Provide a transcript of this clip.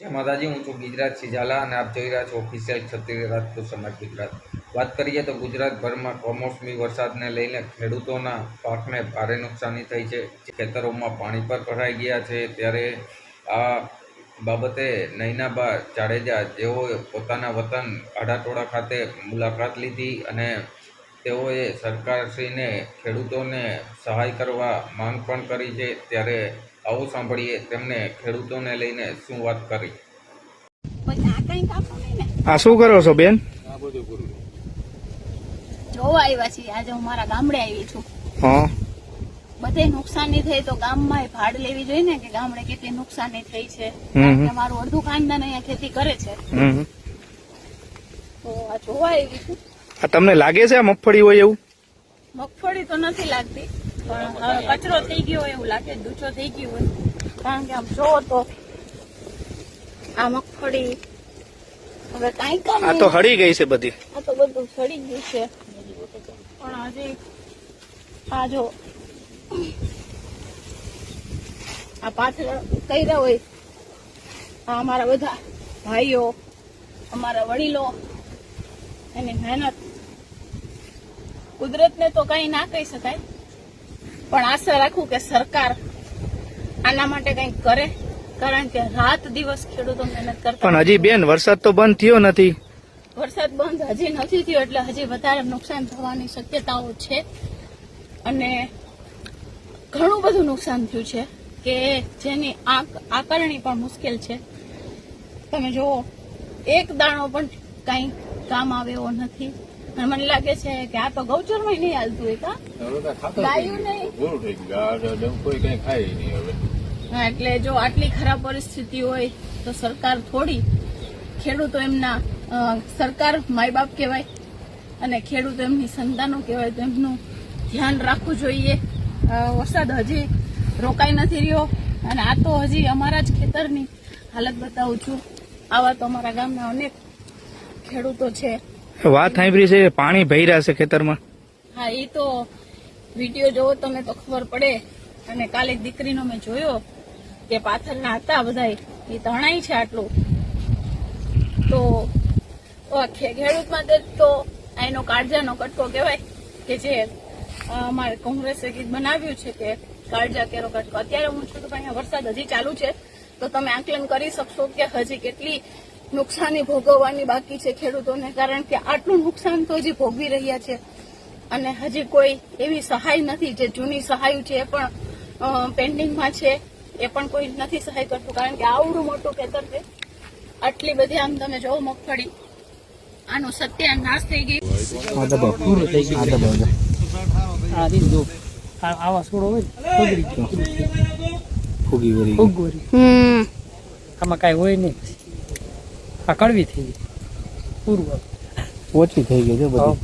જય માતાજી, હું છું ગુજરાત સિજાલા અને આપ જોઈ રહ્યા છો ઓફિશિયલ ક્ષત્રિય રાજપૂત સમાજ ગુજરાત. વાત કરીએ તો ગુજરાતભરમાં કમોસમી વરસાદને લઈને ખેડૂતોના પાકને ભારે નુકસાની થઈ છે. ખેતરોમાં પાણી પર ભરાઈ ગયા છે, ત્યારે આ બાબતે નૈનાબા જાડેજા, જેઓએ પોતાના વતન આડાટોળા ખાતે મુલાકાત લીધી અને તેઓએ સરકારશ્રીને ખેડૂતોને સહાય કરવા માંગ પણ કરી છે. ત્યારે આવો સાંભળીએ તેમને ખેડૂતોને લઈને શું વાત કરી. આ કઈ કાપો નહીં ને. આ શું કરો છો બેન? જોવા આવ્યા છીએ. આજે હું મારા ગામડે આવી છું. હા. બધે નુકસાની થઈ તો ગામમાં ભાડ લેવી જોઈએ ને કે ગામડે કેટલી નુકસાની થઈ છે. હમ. મારું અડધું ખાનદાન અહીંયા ખેતી કરે છે. હમ. તો આ જોવા આવી છું. આ તમને લાગે છે આ મગફળી હોય એવું? મગફળી તો નથી લાગતી પણ કચરો થઈ ગયો હોય એવું લાગે દૂચો થઈ ગયો હોય. કારણ કે આમ જોવો તો આ મગફળી હવે કાંઈ કામ આ તો હળી ગઈ છે બધી. આ તો બધું સડી ગયું છે. પણ હજી આ જો આ પાછળ કર્યા હોય આ અમારા બધા ભાઈઓ અમારા વડીલો એની મહેનત કુદરતને તો કઈ ના કહી શકાય. પણ આશા રાખું કે સરકાર આના માટે કંઈક કરે કારણ કે રાત દિવસ ખેડૂતો મહેનત કરતા પણ હજી બેન વરસાદ તો બંધ થયો નથી. વરસાદ બંધ હજી નથી થયો એટલે હજી વધારે નુકસાન થવાની શક્યતાઓ છે. અને ઘણું બધું નુકસાન થયું છે કે જેની આકારણી પણ મુશ્કેલ છે. તમે જુઓ એક દાણો પણ કઈ કામ આવે એવો નથી. અને મને લાગે છે કે આ તો ગૌચરમાં નહીં હાલતું જ ગાયું નહીં. નહીં. કોઈ કઈ ખાય હવે. એટલે જો આટલી ખરાબ પરિસ્થિતિ હોય તો સરકાર થોડી ખેડૂતો એમના સરકાર માય બાપ કહેવાય અને ખેડૂતો એમની સંતાનો કહેવાય તો એમનું ધ્યાન રાખવું જોઈએ. વરસાદ હજી રોકાઈ નથી રહ્યો અને આ તો હજી અમારા જ ખેતરની હાલત બતાવું છું. આવા તો અમારા ગામના અનેક ખેડૂતો છે. વાત સાંભળી છે પાણી ભર્યા છે ખેતરમાં. હા એ તો વીડિયો જોવો તમે તો ખબર પડે. અને કાલે દીકરીનો મેં જોયો કે પાથરના હતા બધા એ તણાય છે આટલું. તો અ, ખે- ખેડૂત માટે તો એનો કાળજાનો કટકો કહેવાય કે જે અમારે કોંગ્રેસે ગીત બનાવ્યું છે કે કાળજા કેરો કટકો. અત્યારે હું છું તો અહીંયા વરસાદ હજી ચાલુ છે. તો તમે આકલન કરી શકશો કે હજી કેટલી નુકસાની ભોગવવાની બાકી છે ખેડૂતોને કારણ કે આટલું નુકસાન તો હજી ભોગવી રહ્યા છે. અને હજી કોઈ એવી સહાય નથી જે જૂની સહાય છે એ પણ પેન્ડિંગમાં છે. એ પણ કોઈ નથી સહાય કરતું કારણ કે આવડું મોટું ખેતર છે. આટલી બધી આમ તમે જોવો મગફળી. આનો સત્યાનાશ થઈ ગઈ આ રીત જો આવા છોડો હોય ગયો ફૂગી ફૂગવરી આમાં કાંઈ હોય નહીં. આ કડવી થઈ ગઈ. પૂરું ઓછી થઈ ગઈ છે હા.